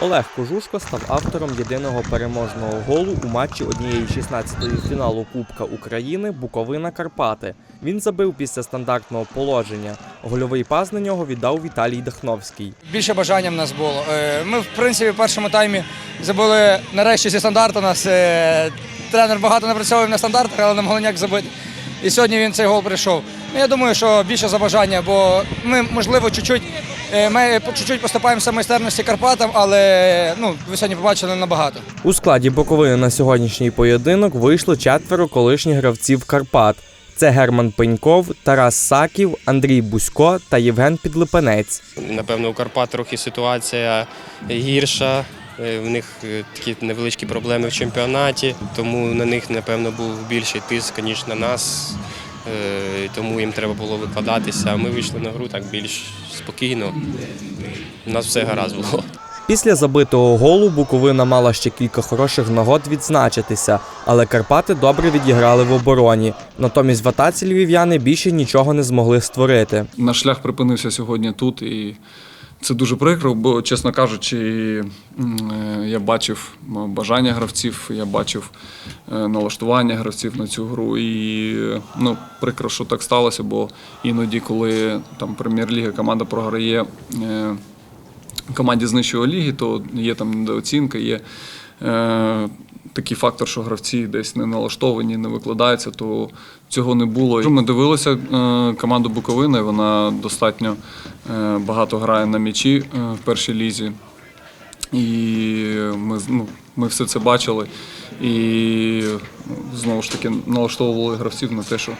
Олег Кожушко став автором єдиного переможного голу у матчі однієї 16-ї фіналу Кубка України Буковина Карпати. Він забив після стандартного положення. Гольовий пас на нього віддав Віталій Дахновський. Більше бажання в нас було. Е, Ми, в принципі, в першому таймі забули нарешті зі стандарту. Нас е, тренер багато напрацьовував на стандартах, але не могли ніяк забити. І сьогодні він цей гол прийшов. Ну, я думаю, що більше за бажання, бо ми, можливо, чуть-чуть, ми по- чуть-чуть поступаємося майстерності Карпатам, але ну, ви сьогодні побачили набагато. У складі Буковини на сьогоднішній поєдинок вийшло четверо колишніх гравців Карпат. Це Герман Пеньков, Тарас Саків, Андрій Бусько та Євген Підлипенець. Напевно, у Карпат трохи ситуація гірша. Е, В них е, такі невеличкі проблеми в чемпіонаті, тому на них, напевно, був більший тиск, ніж на нас. Е, Тому їм треба було викладатися. А ми вийшли на гру так більш спокійно. У нас все гаразд було. Після забитого голу Буковина мала ще кілька хороших нагод відзначитися, але Карпати добре відіграли в обороні. Натомість в атаці львів'яни більше нічого не змогли створити. Наш шлях припинився сьогодні тут, і це дуже прикро, бо, чесно кажучи, е, я бачив бажання гравців, я бачив е, налаштування гравців на цю гру. І ну, прикро, що так сталося, бо іноді, коли там прем'єр-ліга команда програє. е, команді з ліги, то є там недооцінка, є такий фактор, що гравці десь не налаштовані, не викладаються, то цього не було. Ми дивилися е, команду Буковини, вона достатньо е, багато грає на м'ячі е, в першій лізі. І ми, ну, ми все це бачили. І знову ж таки налаштовували гравців на те, що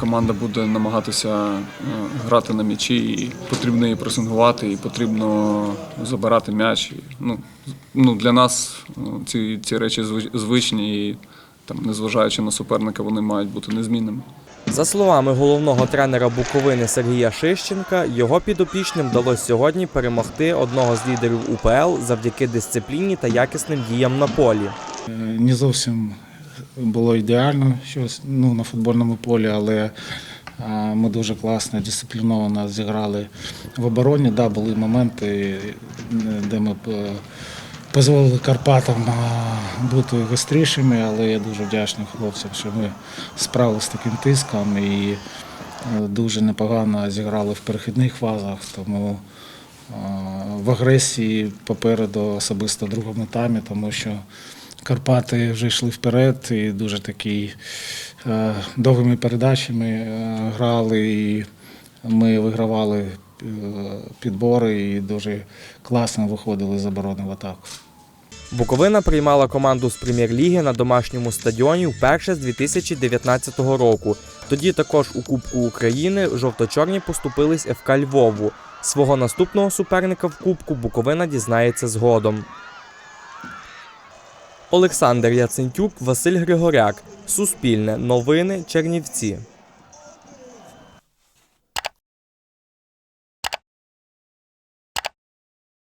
команда буде намагатися е, грати на м'ячі, і потрібно її пресингувати, і потрібно забирати м'яч. Ну, ну, для нас е, ці, ці речі зви- звичні, і там, незважаючи на суперника, вони мають бути незмінними. За словами головного тренера Буковини Сергія Шищенка, його підопічним вдалося сьогодні перемогти одного з лідерів УПЛ завдяки дисципліні та якісним діям на полі. Е, Не зовсім було ідеально щось ну, на футбольному полі, але ми дуже класно, дисципліновано зіграли в обороні. Да, були моменти, е, де ми е, дозволили Карпатам бути гострішими, але я дуже вдячний хлопцям, що ми справилися з таким тиском і е, дуже непогано зіграли в перехідних фазах. Тому в агресії попереду особисто другому таймі, тому що Карпати вже йшли вперед і дуже такі е, довгими передачами е, грали. І ми вигравали е, підбори і дуже класно виходили з оборони в атаку. Буковина приймала команду з прем'єр-ліги на домашньому стадіоні вперше з 2019 року. Тоді також у Кубку України жовто-чорні поступились ФК Львову. Свого наступного суперника в Кубку Буковина дізнається згодом. Олександр Яцентюк, Василь Григоряк. Суспільне. Новини Чернівці.